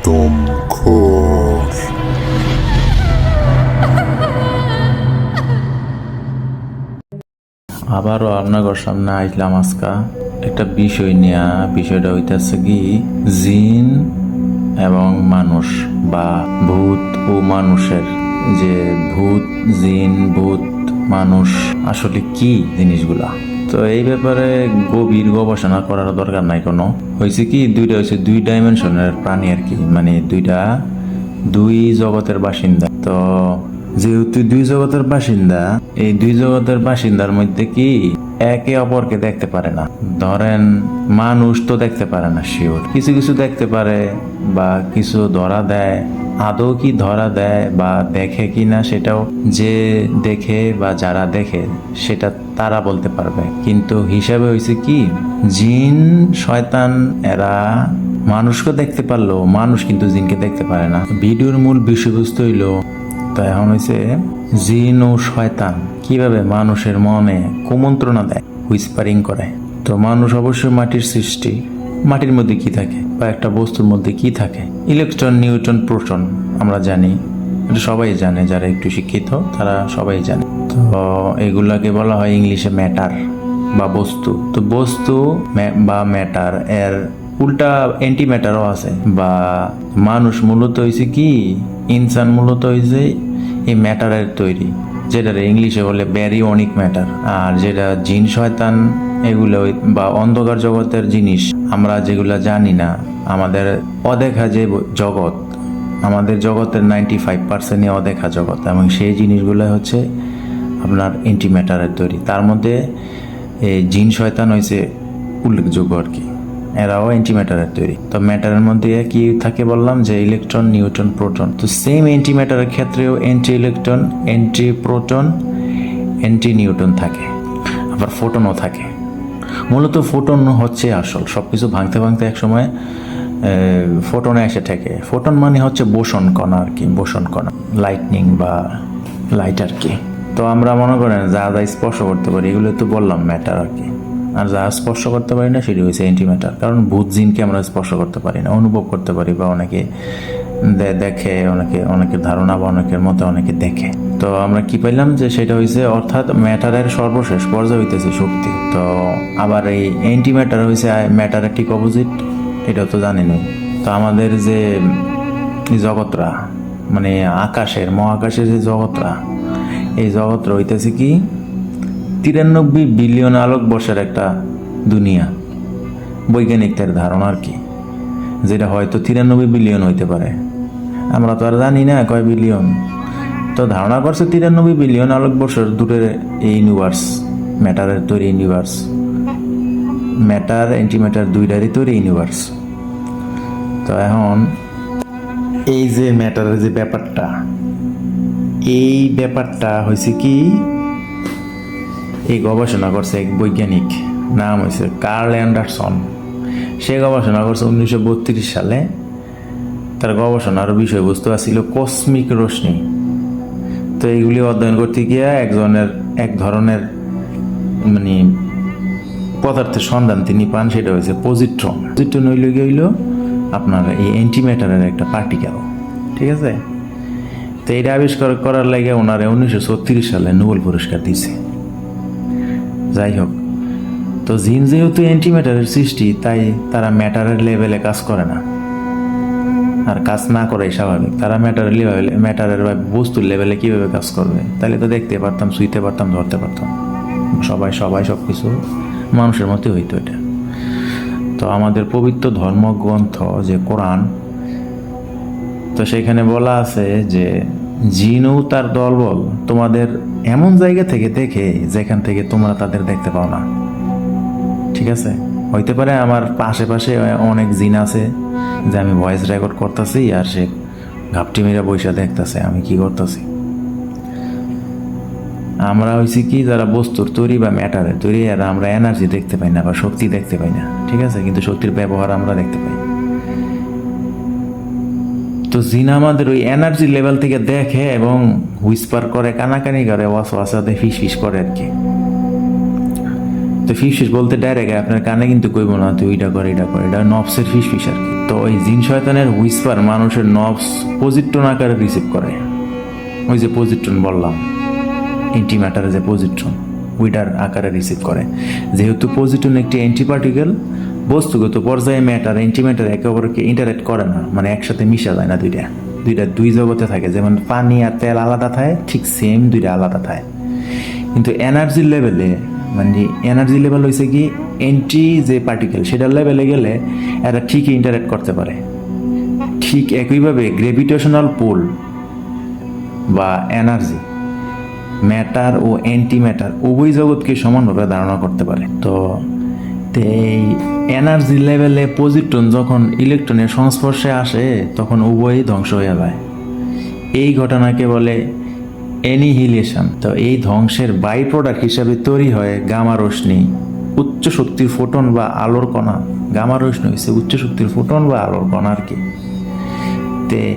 আদমখোর আবারও আপনার সামনে আইলাম আজকা একটা বিষয় নিয়ে। বিষয়টা হইতেছে কি, জিন এবং মানুষ বা ভূত ও মানুষের যে ভূত, জিন, ভূত, মানুষ, আসলে কি জিনিসগুলা? তো এই ব্যাপারে গভীর গবেষণা করার দরকার নাই কোনো। হয়েছে কি, দুইটা হয়েছে দুই ডাইমেনশনের প্রাণী আর কি মানে দুইটা, দুই জগতের বাসিন্দা। তো যেহেতু দুই জগতের বাসিন্দা, এই দুই জগতের বাসিন্দার মধ্যে কি একে অপরকে দেখতে পারে না। ধরেন, মানুষ তো দেখতে পারে না, শিওর। কিছু কিছু দেখতে পারে বা কিছু ধরা দেয়। আদৌ কি ধরা দেয় বা দেখে কি না সেটাও যে দেখে বা যারা দেখে, সেটা তারা বলতে পারবে। কিন্তু হিসাবে হয়েছে কি, জিন, শয়তান, এরা মানুষকে দেখতে পারল মানুষ কিন্তু জিনকে দেখতে পারে না। ভিডিওর মূল বিষয়বস্তু হইল তো এখন হয়েছে জিন ও শয়তান। কীভাবে মানুষের মনে কুমন্ত্রণা দেয় হুইসপারিং করে। তো মানুষ অবশ্যই মাটির সৃষ্টি। মাটির মধ্যে কি থাকে? বা একটা বস্তুর মধ্যে কি থাকে? ইলেকট্রন নিউটন প্রোটন, আমরা জানি। এটা সবাই জানে, যারা একটু শিক্ষিত, তারা সবাই জানে। তো এগুলাকে বলা হয় ইংলিশে ম্যাটার বা বস্তু। তো বস্তু বা ম্যাটার এর উল্টা অ্যান্টি ম্যাটারও আছে। বা মানুষ মূলত হয়েছে কি? ইনসান মূলত হয়েছে এই ম্যাটারের তৈরি যেটা ইংলিশে বলে ব্যারিওনিক ম্যাটার আর যেটা জিন, শয়তান, এগুলো বা অন্ধকার জগতের জিনিস, আমরা যেগুলো জানি না, আমাদের অদেখা যে জগৎ, আমাদের জগতের নাইনটি ফাইভ পার্সেন্টই অদেখা জগৎ, এবং সেই জিনিসগুলো হচ্ছে আপনার এন্টি ম্যাটারের তৈরি। তার মধ্যে এই জিন, শয়তান হয়েছে উল্লেখযোগ্য আর কি। এরাও অ্যান্টি তৈরি। তো ম্যাটারের মধ্যে কি থাকে বললাম যে ইলেকট্রন নিউট্রন প্রোটন তো সেম অ্যান্টি ম্যাটারের ক্ষেত্রেও anti electron anti proton anti neutron থাকে। আবার ফোটনও থাকে। মূলত ফোটন হচ্ছে আসল। সব কিছু ভাঙতে ভাঙতে এক সময় ফোটনে এসে থাকে ফোটন মানে হচ্ছে বোসন কণা আর কি বোসন কণা। লাইটনিং বা লাইট আর কি। তো আমরা মনে করেন যা যা স্পর্শ করতে পারি, এগুলো তো বললাম ম্যাটার আর কি। আর যা স্পর্শ করতে পারি না, সেটি হচ্ছে অ্যান্টি ম্যাটার কারণ ভূত জিনকে আমরা স্পর্শ করতে পারি না, অনুভব করতে পারি বা অনেকে দেখে, অনেকে, অনেকের ধারণা বা অনেকের মতে অনেকে দেখে। তো আমরা কি পাইলাম যে সেটা হয়েছে অর্থাৎ ম্যাটারের সর্বশেষ পর্যায়ে হইতেছে শক্তি। তো আবার এই অ্যান্টি ম্যাটার হয়েছে ম্যাটারের ঠিক অপোজিট এটা তো জানেনই তো আমাদের যে জগৎরা মানে আকাশের, মহাকাশের যে জগৎরা, এই জগৎরা হইতেছে কি তিরানব্বই বিলিয়ন আলোকবর্ষের একটা দুনিয়া। বৈজ্ঞানিকদের ধারণা আর কি, যেটা হয়তো তিরানব্বই বিলিয়ন হইতে পারে। আমরা তো আর জানি না কয় বিলিয়ন। তো ধারণা করছে তিরানব্বই বিলিয়ন আলোকবর্ষের দূরের এই ইউনিভার্স ম্যাটারের তৈরি ইউনিভার্স ম্যাটার অ্যান্টিম্যাটার দুইটারই তৈরি ইউনিভার্স তো এখন এই যে ম্যাটারের যে ব্যাপারটা, এই ব্যাপারটা হয়েছে কি এই গবেষণা করছে এক বৈজ্ঞানিক, নাম হয়েছে কার্ল অ্যান্ডারসন। সে গবেষণা করছে উনিশশো বত্রিশ সালে। তার গবেষণার বিষয়বস্তু আছিল কসমিক রশ্মি। তো এইগুলি অধ্যয়ন করতে গিয়ে একজনের, এক ধরনের মানে পদার্থের সন্ধান তিনি পান, সেটা হয়েছে পজিট্রন পজিট্রন হইল গিয়ে হইল? আপনার এই অ্যান্টিম্যাটারের একটা পার্টিকেল ঠিক আছে? তো এটা আবিষ্কার করার লাগে ওনারে উনিশশো ছত্রিশ সালে নোবেল পুরস্কার দিছে যাই হোক তো জিন যেহেতু অ্যান্টিম্যাটারের সৃষ্টি, তাই তারা ম্যাটারের লেভেলে কাজ করে না। আর কাজ না করাই স্বাভাবিক। তারা ম্যাটারের লেভেলে, ম্যাটারের বা বস্তুর লেভেলে কীভাবে কাজ করবে? তাহলে তো দেখতে পারতাম, শুইতে পারতাম, ধরতে পারতাম। সবাই সবাই সব কিছু মানুষের মতোই হইতো এটা। তো আমাদের পবিত্র ধর্মগ্রন্থ যে কোরআন, তো সেখানে বলা আছে যে জিনও তার দলবল। তোমাদের এমন জায়গা থেকে দেখে যেখান থেকে তোমরা তাদের দেখতে পাও না। ঠিক আছে? হইতে পারে আমার আশেপাশে অনেক জিন আছে, যে আমি ভয়েস রেকর্ড করতেছি আর সে ঘাপটি মেরে বৈশা দেখতেছে, আমি কি করতেছি? আমরা হয়েছি কি, যারা বস্তুর তৈরি বা ম্যাটারে তৈরি, আর আমরা এনার্জি দেখতে পাই না বা শক্তি দেখতে পাই না। ঠিক আছে? কিন্তু শক্তির ব্যবহার আমরা দেখতে পাই। জিন আমাদের ওই এনার্জি লেভেল থেকে দেখে এবং হুইসপার করে, কানাকানি করে ওয়াস ওয়াসাতে ফিস ফিস করে আর কি। তো ফিস ফিস বলতে ডাইরেক্ট আপনার কানে কিন্তু কইব না, তুই ওইটা করে এটা করে, এটা নবসের ফিস ফিস আর কি। তো ওই জিন শয়তানের হুইসপার মানুষের নবস পজিট্রন আকারে রিসিভ করে। ওই যে পজিট্রন বললাম এন্টিম্যাটারে যে পজিট্রন উইডার আকারে রিসিভ করে। যেহেতু পজিট্রন একটি অ্যান্টিপার্টিকেল বস্তুগত পর্যায়ে ম্যাটার অ্যান্টিম্যাটার একে অপরকে ইন্টারেক্ট করে না। মানে একসাথে মিশা যায় না দুইটা। দুইটা দুই জগতে থাকে। যেমন পানি আর তেল আলাদা থাকে, ঠিক সেম দুইটা আলাদা থাকে। কিন্তু এনার্জি লেভেলে মানে এনার্জি লেভেল হয়েছে কি এন্টি যে পার্টিকেল সেটার লেভেলে গেলে এরা ঠিকই ইন্টারেক্ট করতে পারে। ঠিক একইভাবে গ্রেভিটেশনাল পোল বা এনার্জি ম্যাটার ও অ্যান্টি ম্যাটার উভয় জগৎকে সমানভাবে ধারণা করতে পারে। তো তে এই এনার্জি লেভেলে পজিট্রন যখন ইলেকট্রনের সংস্পর্শে আসে, তখন উভয়ই ধ্বংস হয়ে যায়। এই ঘটনাকে বলে অ্যানিহিলেশন। তো এই ধ্বংসের বাই প্রোডাক্ট হিসাবে তৈরি হয় গামা রশ্মি। উচ্চ শক্তির ফোটন বা আলোর কণা। গামা রশ্মি হচ্ছে উচ্চ শক্তির ফোটন বা আলোর কণা আর কি। তে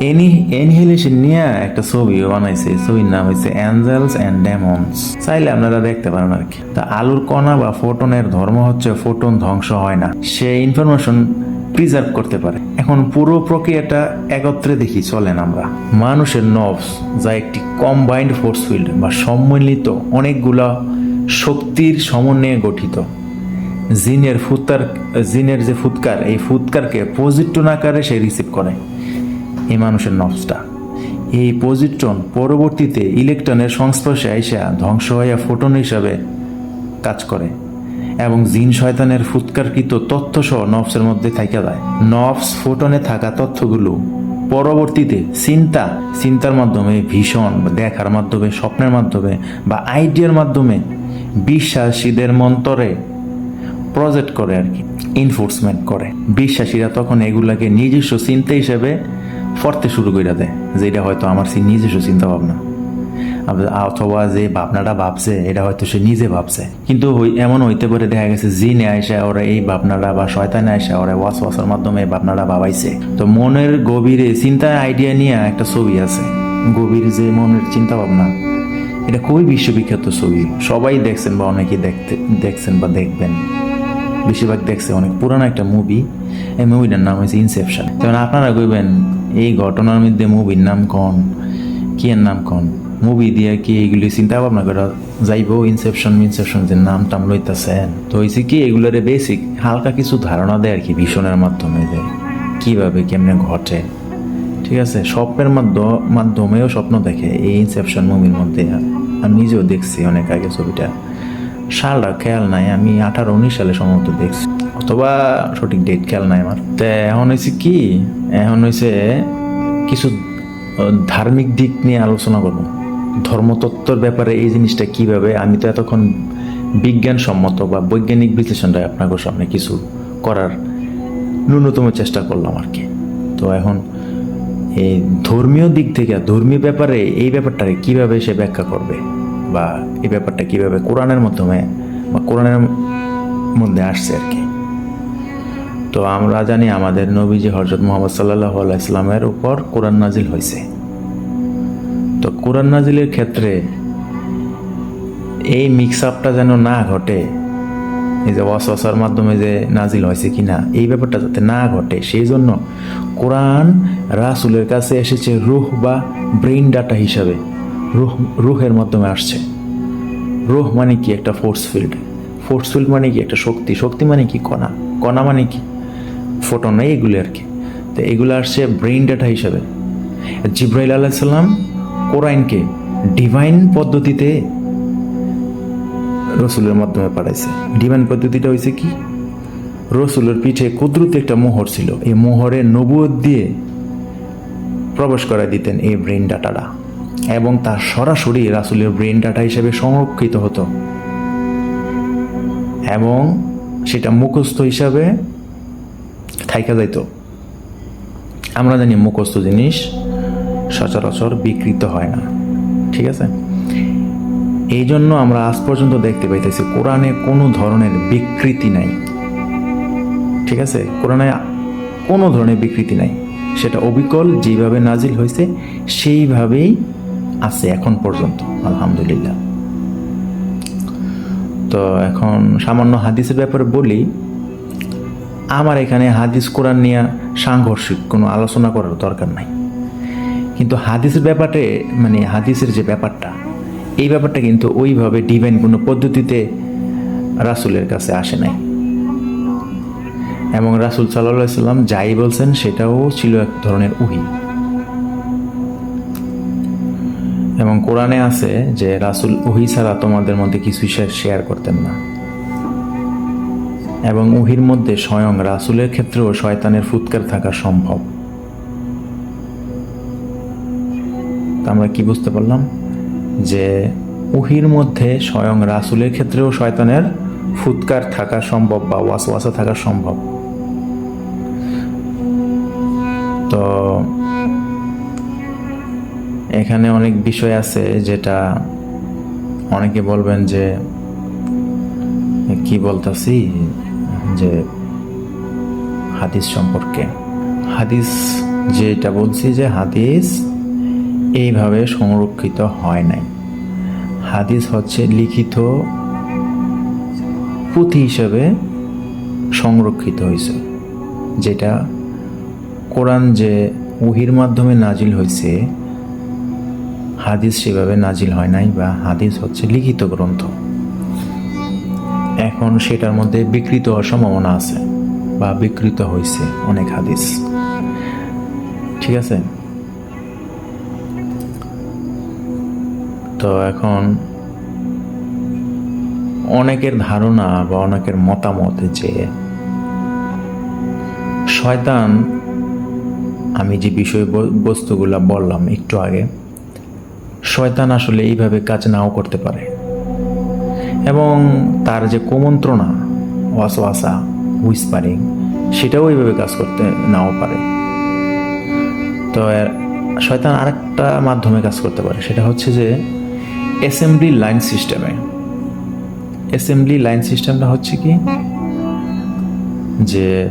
এনি এনহিলেশন নিয়ে একটা ছবিও বানাইছে। ছবির নাম হচ্ছে অ্যাঞ্জেলস অ্যান্ড ডেমন্স চাইলে আপনারা দেখতে পারেন আর কি। তা আলুর কণা বা ফোটনের ধর্ম হচ্ছে ফোটন ধ্বংস হয় না। সে ইনফরমেশন প্রিজার্ভ করতে পারে। এখন পুরো প্রক্রিয়াটা একত্রে দেখি, চলেন আমরা। মানুষের নবস যা একটি কম্বাইন্ড ফোর্স ফিল্ড বা সম্মিলিত অনেকগুলা শক্তির সমন্বয়ে গঠিত। জিনের ফুৎকার, জিনের যে ফুৎকার, এই ফুৎকারকে পজিট্রন আকারে সে রিসিভ করে। এই মানুষের নবসটা এই পজিট্রন পরবর্তীতে ইলেকট্রনের সংস্পর্শে আইসা ধ্বংস হইয়া ফোটন হিসাবে কাজ করে এবং জিন শয়তানের ফুৎকারকৃত তথ্য সহ নফসের মধ্যে থাকা যায়। নফস ফোটনে থাকা তথ্যগুলো পরবর্তীতে চিন্তা, চিন্তার মাধ্যমে, ভীষণ দেখার মাধ্যমে, স্বপ্নের মাধ্যমে বা আইডিয়ার মাধ্যমে বিশ্বাসীদের মন্তরে প্রজেক্ট করে আর কি ইনফোর্সমেন্ট করে। বিশ্বাসীরা তখন এগুলাকে নিজস্ব চিন্তা হিসেবে পড়তে শুরু করে দেয় যেটা হয়তো আমার সে নিজস্ব চিন্তা ভাবনা অথবা যে ভাবনাটা ভাবছে, এটা হয়তো সে নিজে ভাবছে। কিন্তু এমন হইতে পারে দেখা গেছে, জিনে আইসা ওরা এই ভাবনাটা বা শয়তানে আইসা ওরা ওয়াস ওয়াসের মাধ্যমে এই ভাবনাটা ভাবাইছে। তো মনের গভীরে চিন্তা আইডিয়া নিয়ে একটা ছবি আছে। গভীর যে মনের চিন্তা ভাবনা এটা খুবই বিশ্ববিখ্যাত ছবি। সবাই দেখছেন বা অনেকে দেখতে দেখছেন বা দেখবেন। বেশিরভাগ দেখছে অনেক পুরানো একটা মুভি এই মুভিটার নাম হয়েছে ইনসেপশন যেমন আপনারা কইবেন এই ঘটনার মধ্যে মুভির নাম কন? কি এর নাম কন? মুভি দিয়ে কি এইগুলি চিন্তা ভাবনা করা যাইব? ইনসেপশন ইনসেপশন যে নাম টাম লইতেছেন। তো হয়েছে কি, এগুলোরে বেসিক হালকা কিছু ধারণা দেয় আর কি ভীষণের মাধ্যমে যে কীভাবে কেমনে ঘটে। ঠিক আছে? স্বপ্নের মাধ্য- মাধ্যমেও স্বপ্ন দেখে এই ইনসেপশন মুভির মধ্যে। আমি নিজেও দেখছি অনেক আগে ছবিটা। সালটা খেয়াল নাই, আমি আঠারো, উনিশ সালে সম্ভবত দেখছি। অথবা সঠিক ডেট খেয়াল নাই আমার। তো এখন হয়েছে কি, এখন হয়েছে কিছু ধার্মিক দিক নিয়ে আলোচনা করব। ধর্মতত্ত্বর ব্যাপারে এই জিনিসটা কীভাবে, আমি তো এতক্ষণ বিজ্ঞানসম্মত বা বৈজ্ঞানিক বিশ্লেষণটা আপনাদের সামনে কিছু করার ন্যূনতম চেষ্টা করলাম আর কি। তো এখন এই ধর্মীয় দিক থেকে, ধর্মীয় ব্যাপারে এই ব্যাপারটাকে কীভাবে সে ব্যাখ্যা করবে বা এই ব্যাপারটা কীভাবে কোরআনের মাধ্যমে বা কোরআনের মধ্যে আসছে আর কি। তো আমরা জানি আমাদের নবীজি হজরত মোহাম্মদ সাল্লাহ ইসলামের উপর কোরআন নাজিল হয়েছে। তো কোরআন নাজিলের ক্ষেত্রে এই মিক্স আপটা যেন না ঘটে, এই যে ওয়াসওয়াসার মাধ্যমে যে নাজিল হয়েছে কিনা, এই ব্যাপারটা যাতে না ঘটে, সেই জন্য কোরআন রাসুলের কাছে এসেছে রুহ বা ব্রেইন ডাটা হিসাবে। রুহ, রুহের মাধ্যমে আসছে। রুহ মানে কি? একটা ফোর্স ফিল্ড ফোর্স ফিল্ড মানে কি? একটা শক্তি। শক্তি মানে কি? কণা। কণা মানে কি? ফোটন এইগুলি আর কি। তো এগুলো আসছে ব্রেইন ডাটা হিসাবে। জিব্রাইল আলাহিসাল্লাম কোরআনকে ডিভাইন পদ্ধতিতে রসুলের মাধ্যমে পাঠাইছে। ডিভাইন পদ্ধতিটা হয়েছে কি? রসুলের পিঠে কুদরতি একটা মোহর ছিল। এই মোহরে নবুয়ত দিয়ে প্রবেশ করাই দিতেন এই ব্রেন ডাটাটা এবং তা সরাসরি রাসুলের ব্রেন ডাটা হিসেবে সংরক্ষিত হতো। এবং সেটা মুখস্থ হিসাবে থাইকা যাইত। আমরা জানি মুখস্থ জিনিস সচরাচর বিকৃত হয় না। ঠিক আছে? এই জন্য আমরা আজ পর্যন্ত দেখতে পাইতেছি কোরআনে কোনো ধরনের বিকৃতি নাই। ঠিক আছে? কোরআনে কোনো ধরনের বিকৃতি নাই। সেটা অবিকল যেভাবে নাজিল হয়েছে সেইভাবেই আছে এখন পর্যন্ত। আলহামদুলিল্লাহ। তো এখন সামান্য হাদিসের ব্যাপারে বলি আমার এখানে হাদিস, কোরআন নিয়ে সাংঘর্ষিক কোনো আলোচনা করার দরকার নাই। কিন্তু হাদিসের ব্যাপারে মানে হাদিসের যে ব্যাপারটা, এই ব্যাপারটা কিন্তু ওইভাবে ডিভাইন কোনো পদ্ধতিতে রাসুলের কাছে আসে নাই। এবং রাসুল সাল্লাম যাই বলছেন, সেটাও ছিল এক ধরনের উহি। এবং কোরআনে আছে যে, রাসুল উহি ছাড়া তোমাদের মধ্যে কিছু শেয়ার করতেন না। এবং উহির মধ্যে স্বয়ং রাসুলের ক্ষেত্রেও শয়তানের ফুৎকার থাকা সম্ভব। আমরা কি বুঝতে পারলাম? যে উহির মধ্যে স্বয়ং রাসুলের ক্ষেত্রেও শয়তানের ফুৎকার থাকা সম্ভব বা ওয়াসওয়াসা থাকা সম্ভব। তো এখানে অনেক বিষয় আছে যেটা অনেকে বলবেন যে, কি বলতাছি? যে হাদিস সম্পর্কে। হাদিস যেটা বলছি যে হাদিস এইভাবে সংরক্ষিত হয় নাই। হাদিস হচ্ছে লিখিত পুঁথি হিসেবে সংরক্ষিত হয়েছে। যেটা কোরআন যে উহির মাধ্যমে নাজিল হয়েছে, হাদিস সেভাবে নাজিল হয় নাই বা হাদিস হচ্ছে লিখিত গ্রন্থ। এখন সেটার মধ্যে বিকৃত হওয়ার সম্ভাবনা আছে বা বিকৃত হয়েছে অনেক হাদিস। ঠিক আছে? তো এখন অনেকের ধারণা বা অনেকের মতামত যে শয়তান, আমি যে বিষয় বস্তুগুলা বললাম একটু আগে, শয়তান আসলে এইভাবে কাজ নাও করতে পারে। এবং তার যে কুমন্ত্রণা, ওয়াসওয়াসা হুইসপারিং সেটাও এইভাবে কাজ করতে নাও পারে। তো শয়তান আরেকটা মাধ্যমে কাজ করতে পারে, সেটা হচ্ছে যে অ্যাসেম্বলি লাইন সিস্টেমে অ্যাসেম্বলি লাইন সিস্টেমটা হচ্ছে কি? যে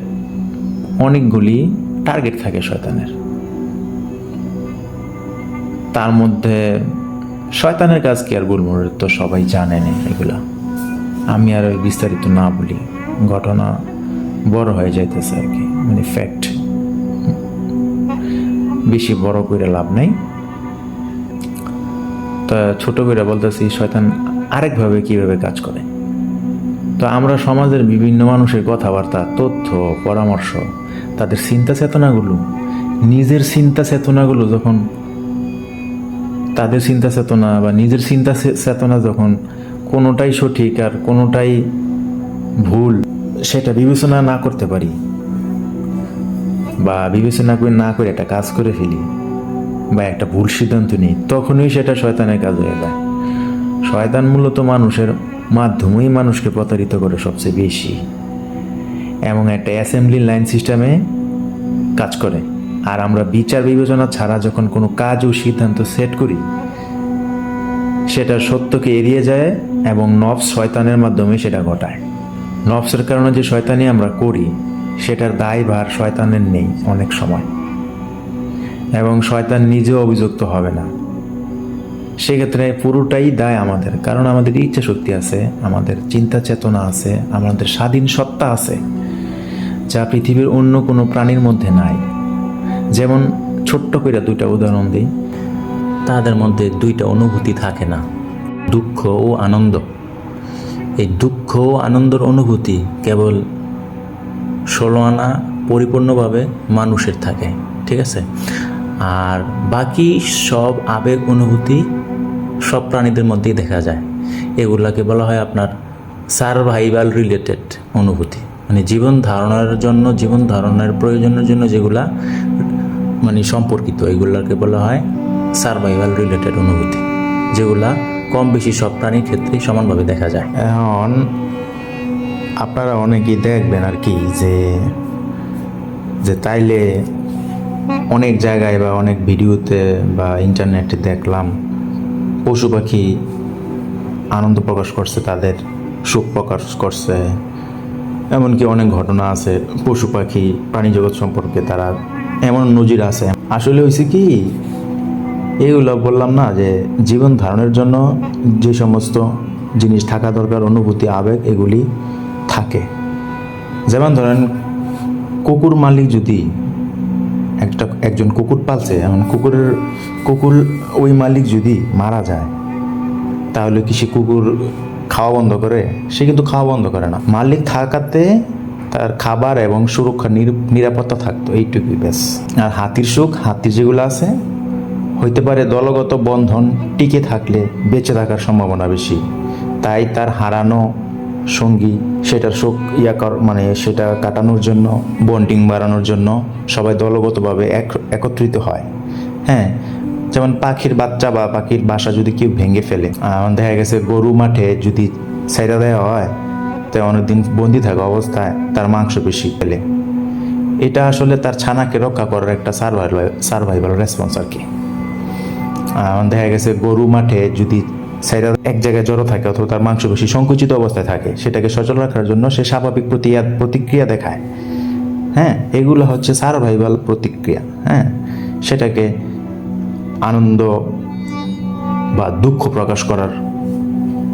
অনেকগুলি টার্গেট থাকে শয়তানের। তার মধ্যে শয়তানের কাজ কি আর গুলমুর তো সবাই জানেন এগুলা। আমি আর ওই বিস্তারিত না বলি, ঘটনা বড় হয়ে যাইতেছে আর কি মানে ফ্যাক্ট বেশি বড় করে লাভ নাই। তা ছোট করে বলতেছি, শয়তান আরেকভাবে কীভাবে কাজ করে? তো আমরা সমাজের বিভিন্ন মানুষের কথাবার্তা, তথ্য, পরামর্শ, তাদের চিন্তা চেতনাগুলো, নিজের চিন্তা চেতনাগুলো যখন তাদের চিন্তা চেতনা বা নিজের চিন্তা চেতনা যখন কোনোটাই সঠিক আর কোনোটাই ভুল, সেটা বিবেচনা না করতে পারি বা বিবেচনা করে না করে একটা কাজ করে ফেলি বা একটা ভুল সিদ্ধান্ত নিই, তখনই সেটা শয়তানের কাজ হয়ে যায় শয়তান মূলত মানুষের মাধ্যমেই মানুষকে প্রতারিত করে সবচেয়ে বেশি এবং একটা অ্যাসেম্বলি লাইন সিস্টেমে কাজ করে। আর আমরা বিচার বিবেচনা ছাড়া যখন কোনো কাজ ও সিদ্ধান্ত সেট করি, সেটা সত্যকে এড়িয়ে যায় এবং নফস শয়তানের মাধ্যমে সেটা ঘটায়। নফসের কারণে যে শয়তানি আমরা করি, সেটার দায়ভার শয়তানের নেই অনেক সময়। এবং শয়তান নিজেও অভিযুক্ত হবে না। সেক্ষেত্রে পুরোটাই দায় আমাদের, কারণ আমাদের ইচ্ছা শক্তি আছে, আমাদের চিন্তা চেতনা আছে, আমাদের স্বাধীন সত্তা আছে, যা পৃথিবীর অন্য কোনো প্রাণীর মধ্যে নাই। যেমন ছোট্ট করে দুইটা উদাহরণ দিই তাদের মধ্যে দুইটা অনুভূতি থাকে না, দুঃখ ও আনন্দ। এই দুঃখ ও আনন্দর অনুভূতি কেবল ষোলো আনা পরিপূর্ণভাবে মানুষের থাকে, ঠিক আছে? আর বাকি সব আবেগ অনুভূতি সব প্রাণীদের মধ্যেই দেখা যায়। এগুলাকে বলা হয় আপনার সার্ভাইভাল রিলেটেড অনুভূতি। মানে জীবন ধারণের জন্য, জীবন ধারণের প্রয়োজনের জন্য যেগুলা মানে সম্পর্কিত, এগুলাকে বলা হয় সার্ভাইভাল রিলেটেড অনুভূতি, যেগুলা কম বেশি সব প্রাণীর ক্ষেত্রেই সমানভাবে দেখা যায়। এখন আপনারা অনেকেই দেখবেন আর কি যে যে তাইলে অনেক জায়গায় বা অনেক ভিডিওতে বা ইন্টারনেটে দেখলাম পশু পাখি আনন্দ প্রকাশ করছে, তাদের সুখ প্রকাশ করছে। এমনকি অনেক ঘটনা আছে, পশু পাখি প্রাণী জগৎ সম্পর্কে তারা এমন নজির আছে। আসলে হয়েছে কি, এইগুলো বললাম না যে জীবন ধারণের জন্য যে সমস্ত জিনিস থাকা দরকার, অনুভূতি, আবেগ, এগুলি থাকে। যেমন ধরেন, কুকুর মালিক যদি একটা, একজন কুকুর পালছে এমন কুকুরের, কুকুর ওই মালিক যদি মারা যায়, তাহলে কি সে কুকুর খাওয়া বন্ধ করে? সে কিন্তু খাওয়া বন্ধ করে না। মালিক থাকাতে তার খাবার এবং সুরক্ষা নির- নিরাপত্তা থাকতো, এইটুকুই ব্যাস। আর হাতির সুখ, হাতির যেগুলো আছে, হইতে পারে দলগত বন্ধন টিকে থাকলে বেঁচে থাকার সম্ভাবনা বেশি। তাই তার হারানো সঙ্গী, সেটার শোক ইয়া মানে সেটা কাটানোর জন্য বন্ডিং বাড়ানোর জন্য সবাই দলগতভাবে এক একত্রিত হয়। হ্যাঁ যেমন পাখির বাচ্চা বা পাখির বাসা যদি কেউ ভেঙে ফেলে দেখা গেছে গরু মাঠে যদি সাইডা দেওয়া হয় তো অনেকদিন বন্দি থাকা অবস্থায় তার মাংস বেশি পেলে এটা আসলে তার ছানাকে রক্ষা করার একটা সার্ভাইভাল সার্ভাইভাল রেসপন্স আর কি। দেখা গেছে গরু মাঠে যদি সাইডার এক জায়গায় জড়ো থাকে অথবা তার মাংস বেশি সংকুচিত অবস্থায় থাকে, সেটাকে সচল রাখার জন্য সে স্বাভাবিক প্রতিক্রিয়া প্রতিক্রিয়া দেখায়। হ্যাঁ এগুলো হচ্ছে সার্ভাইভাল প্রতিক্রিয়া। হ্যাঁ সেটাকে আনন্দ বা দুঃখ প্রকাশ করার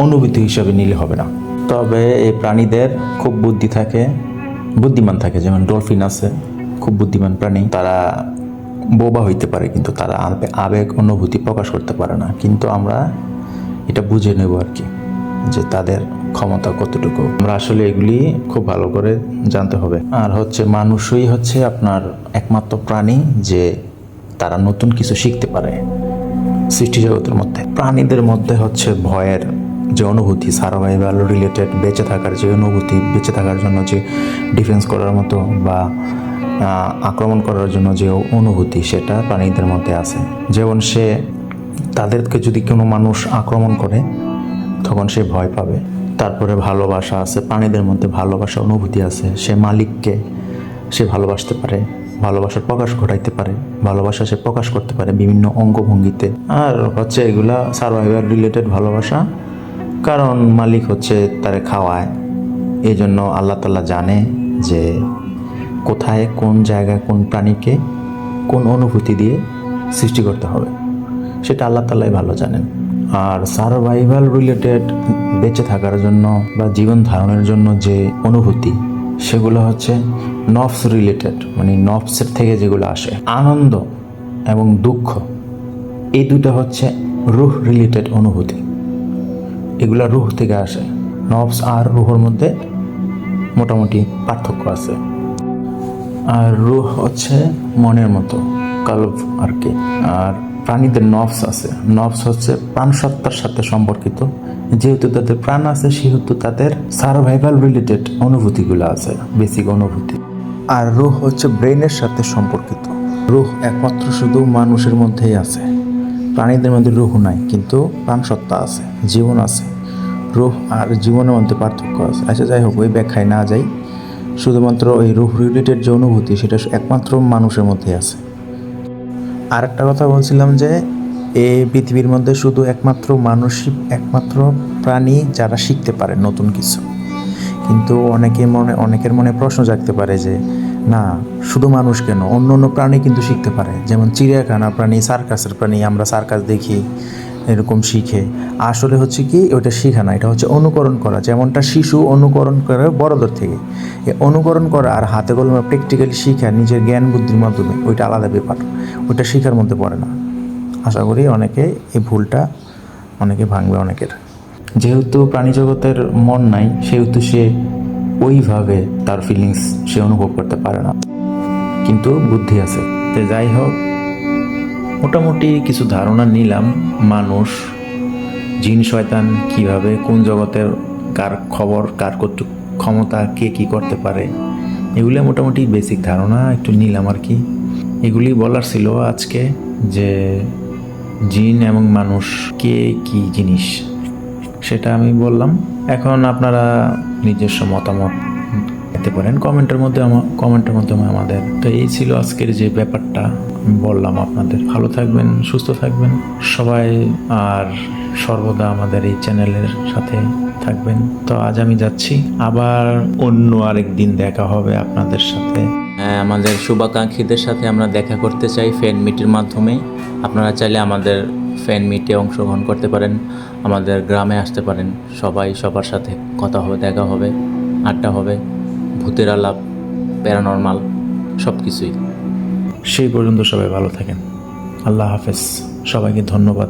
অনুভূতি হিসাবে নিলে হবে না। তবে এই প্রাণীদের খুব বুদ্ধি থাকে, বুদ্ধিমান থাকে। যেমন ডলফিন আছে, খুব বুদ্ধিমান প্রাণী। তারা বোবা হইতে পারে, কিন্তু তারা আবেগ, অনুভূতি প্রকাশ করতে পারে না। কিন্তু আমরা এটা বুঝে নেব আর কি, যে তাদের ক্ষমতা কতটুকু। আমরা আসলে এগুলি খুব ভালো করে জানতে হবে। আর হচ্ছে মানুষই হচ্ছে আপনার একমাত্র প্রাণী যে তারা নতুন কিছু শিখতে পারে সৃষ্টি জগতের মধ্যে। প্রাণীদের মধ্যে হচ্ছে ভয়ের যে অনুভূতি সার্ভাইভাল রিলেটেড বেঁচে থাকার যে অনুভূতি, বেঁচে থাকার জন্য যে ডিফেন্স করার মতো বা আক্রমণ করার জন্য যে অনুভূতি, সেটা প্রাণীদের মধ্যে আছে। যেমন সে, তাদেরকে যদি কোনো মানুষ আক্রমণ করে, তখন সে ভয় পাবে। তারপরে ভালোবাসা আছে, প্রাণীদের মধ্যে ভালোবাসা, অনুভূতি আছে। সে মালিককে সে ভালোবাসতে পারে ভালোবাসার প্রকাশ ঘটাইতে পারে, ভালোবাসা সে প্রকাশ করতে পারে বিভিন্ন অঙ্গভঙ্গিতে। আর হচ্ছে এগুলা সার্ভাইভাল রিলেটেড ভালোবাসা কারণ মালিক হচ্ছে তারে খাওয়ায়। এই জন্য আল্লাহ তাল্লাহ জানে যে কোথায়, কোন জায়গায়, কোন প্রাণীকে কোন অনুভূতি দিয়ে সৃষ্টি করতে হবে। সেটা আল্লাহ তাল্লাই ভালো জানেন। আর সার্ভাইভাল রিলেটেড বেঁচে থাকার জন্য বা জীবন ধারণের জন্য যে অনুভূতি, সেগুলো হচ্ছে নফস রিলেটেড মানে নফসের থেকে যেগুলো আসে। আনন্দ এবং দুঃখ, এই দুটো হচ্ছে রুহ রিলেটেড অনুভূতি। এগুলা রুহ থেকে আসে। নফস আর রুহর মধ্যে মোটামুটি পার্থক্য আছে। আর রুহ হচ্ছে মনের মতো, কালব আর কি। আর প্রাণীদের নফস আছে। নফস হচ্ছে প্রাণসত্তার সাথে সম্পর্কিত। যেহেতু তাদের প্রাণ আছে, সেহেতু তাদের সার্ভাইভাল রিলেটেড অনুভূতিগুলো আছে বেসিক অনুভূতি। আর রুহ হচ্ছে ব্রেনের সাথে সম্পর্কিত। রুহ একমাত্র শুধু মানুষের মধ্যেই আছে। প্রাণীদের মধ্যে রুহ নাই, কিন্তু প্রাণসত্তা আছে, জীবন আছে। রুহ আর জীবনের মধ্যে পার্থক্য আছে। আচ্ছা যাই হোক, ওই ব্যাখ্যায় না যাই। শুধুমাত্র ওই রুহ রিলেটেড যে অনুভূতি, সেটা একমাত্র মানুষের মধ্যে আছে। আর একটা কথা বলছিলাম যে এই পৃথিবীর মধ্যে শুধু একমাত্র মানুষই, একমাত্র প্রাণী যারা শিখতে পারে নতুন কিছু। কিন্তু অনেকে মনে, অনেকের মনে প্রশ্ন জাগতে পারে যে, না, শুধু মানুষ কেন? অন্য অন্য প্রাণী কিন্তু শিখতে পারে। যেমন চিড়িয়াখানা প্রাণী, সার্কাসের প্রাণী, আমরা সার্কাস দেখি। এরকম শিখে। আসলে হচ্ছে কি ওটা শেখা না, এটা হচ্ছে অনুকরণ করা। যেমনটা শিশু অনুকরণ করে বড়দের থেকে। এই অনুকরণ করা আর হাতে কলমে প্র্যাকটিক্যালি শিখা নিজের জ্ঞান বুদ্ধির মাধ্যমে, ওইটা আলাদা ব্যাপার। ওইটা শিখার মধ্যে পড়ে না। আশা করি অনেকে এই ভুলটা অনেকে ভাঙবে অনেকের। যেহেতু প্রাণী জগতের মন নাই, সেহেতু সে ওইভাবে তার ফিলিংস সে অনুভব করতে পারে না। কিন্তু বুদ্ধি আছে। তো যাই হোক মোটামুটি কিছু ধারণা নিলাম, মানুষ, জিন, শয়তান কীভাবে, কোন জগতের কার খবর, কার কত ক্ষমতা, কে কি করতে পারে, এগুলো মোটামুটি বেসিক ধারণা একটু নিলাম আর কি। এগুলি বলার ছিল আজকে যে জিন এবং মানুষ কে কি জিনিস, সেটা আমি বললাম। এখন আপনারা নিজস্ব মতামত দিতে পারেন। কমেন্টের মধ্যে কমেন্টের মাধ্যমে আমাদের। তো এই ছিল আজকের যে ব্যাপারটা। বললাম আপনাদের ভালো থাকবেন সুস্থ থাকবেন। সবাই আর সর্বদা আমাদের এই চ্যানেলের সাথে থাকবেন। তো আজ আমি যাচ্ছি। আবার অন্য আরেক দিন দেখা হবে আপনাদের সাথে। হ্যাঁ, আমাদের শুভাকাঙ্ক্ষীদের সাথে আমরা দেখা করতে চাই ফ্যান মিটের মাধ্যমে। আপনারা চাইলে আমাদের ফ্যান মিটে অংশগ্রহণ করতে পারেন। আমাদের গ্রামে আসতে পারেন। সবাই সবার সাথে কথা হবে দেখা হবে আড্ডা হবে। ভূতের আলাপ প্যারানর্মাল সব কিছুই সেই পর্যন্ত সবাই ভালো থাকেন। আল্লাহ হাফেজ। সবাইকে ধন্যবাদ।